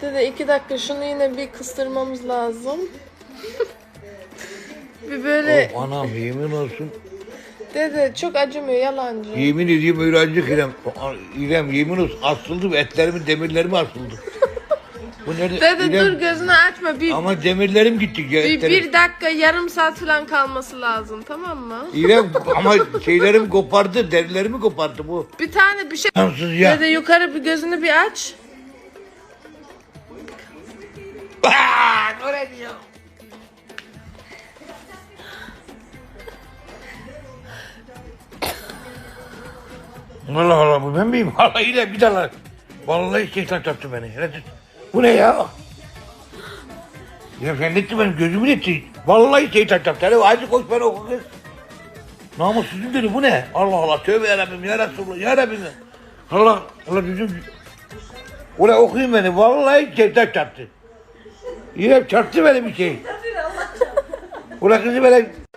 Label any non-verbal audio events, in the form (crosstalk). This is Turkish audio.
Dede iki dakika şunu yine bir kıstırmamız lazım. (laughs) bir böyle Oh, anam yemin olsun. dede çok acımıyor yalancı. Yemin ediyorum öğrenci İrem. İrem yemin olsun asıldı etlerimin demirlerimi asıldı. Bu nerede? Dede İrem, dur gözünü açma bir, Ama demirlerim gitti. bir, etlerim. bir dakika yarım saat falan kalması lazım tamam mı? İrem ama şeylerimi kopardı, derilerimi kopardı bu. Bir tane bir şey. Ansız ya. Dede yukarı bir gözünü bir aç. Diyor. Allah Allah bu ben miyim? (laughs) Allah ile bir daha. Vallahi şeytan çarptı beni. Tut. Bu ne ya? Ya sen netti benim gözümü netti. Vallahi şeytan çarptı. Hele hadi koş beni oku kız. Namussuzum dedi bu ne? Allah Allah tövbe yarabbim ya Resulullah ya Rabbim. Allah Allah yüzüm. Ulan okuyun beni. Vallahi şeytan çarptı. Yine çarptı beni bir şey. Kızı böyle